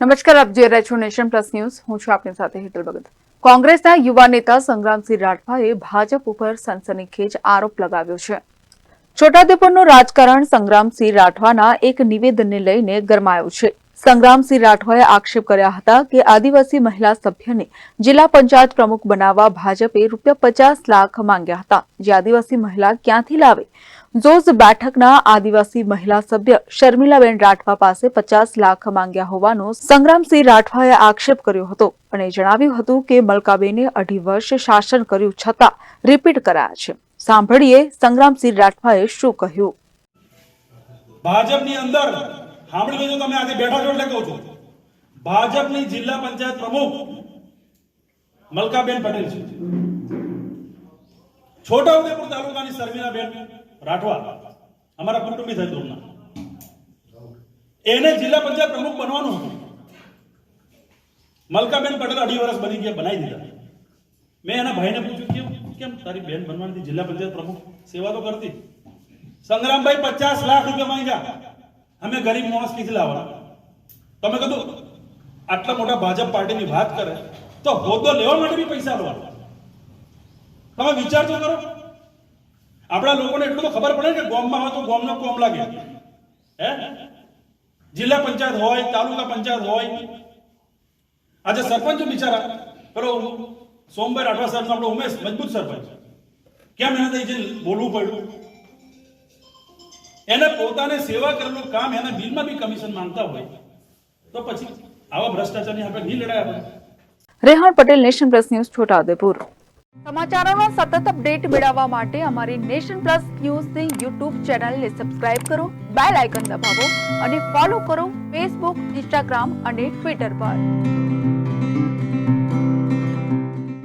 નમસ્કાર, આપ જોઈ રહ્યા છો નેશન પ્લસ ન્યૂઝ. હું છું આપની સાથે હેતલ ભગત. કોંગ્રેસના યુવા નેતા સંગ્રામસિંહ રાઠવાએ ભાજપ ઉપર સનસનીખેજ આરોપ લગાવ્યો છે. છોટાઉદેપુરનું રાજકારણ સંગ્રામસિંહ રાઠવાના એક નિવેદનને લઈને ગરમાયું છે. સંગ્રામસિંહ રાઠવાએ આક્ષેપ કર્યા હતા કે આદિવાસી મહિલા સભ્યને જિલ્લા પંચાયત પ્રમુખ બનાવવા ભાજપે રૂપિયા પચાસ લાખ માંગ્યા હતા. જે આદિવાસી મહિલા ક્યાંથી લાવે? જોઝ બેઠકના આદિવાસી મહિલા સભ્ય શર્મિલાબેન રાઠવા પાસે પચાસ લાખ માંગ્યા હોવાનો સંગ્રામસિંહ રાઠવાએ આક્ષેપ કર્યો હતો અને જણાવ્યું હતું કે મલકાબેને અઢી વર્ષ શાસન કર્યું છતાં રિપીટ કરાયા છે. સાંભળીએ સંગ્રામસિંહ રાઠવાએ શું કહ્યું. ભાજપની અંદર સાંભળી લેજો, તમે આજે બેઠા છો એટલે કહું છું. ભાજપની જિલ્લા પંચાયત પ્રમુખ મલકાબેન પટેલ છે. છોટાઉદેપુર તાલુકાની શર્મિલાબેન રાઠવા, અમારા કુટુંબી થાય ધ્રુવના એને જિલ્લા પંચાયત પ્રમુખ બનવાનું હતું. મલકાબેન પટેલ અઢી વર્ષ બની ગયા, બનાવી દીધા. મેં એના ભાઈને પૂછ્યું, કેમ કેમ તારી બેન બનવાની જિલ્લા પંચાયત પ્રમુખ સેવા તો કરતી? સંગ્રામભાઈ પચાસ લાખ રૂપિયા માંગ્યા. અમે ગરીબ માણસ ક્યાંથી લાવવાના. તમે કીધું આટલા મોટા ભાજપ પાર્ટીની વાત કરે, તો હોદ્દો લેવા માટે બી પૈસા લેવાના તમે વિચાર તો કરો. આપણા લોકોને એટલું તો ખબર પડે કે ગોમમાં હોય તો ગોમનો કોમ લાગે. હે? જિલ્લા પંચાયત હોય, તાલુકા પંચાયત હોય. આજે સરપંચ બિચારા. પેલો સોમભાઈ રાઠવા સાહેબ આપણો ઉમેશ, મજબૂત સરપંચ. કેમ એને એ બોલવું પડ્યું? એને પોતાને સેવા કરેલું કામ એના બિલમાં બી કમિશન માંગતા હોય તો પછી આવા ભ્રષ્ટાચારની આપણે નહીં લડાય Rehan Patel nation plus news Chhota Udepur. સમાચારોનો સતત અપડેટ મેળવવા માટે અમારી નેશન પ્લસ ન્યૂઝની યુટ્યુબ ચેનલને સબસ્ક્રાઇબ કરો બેલ આઇકન દબાવો અને ફોલો કરો ફેસબુક ઇન્સ્ટાગ્રામ અને ટ્વિટર પર.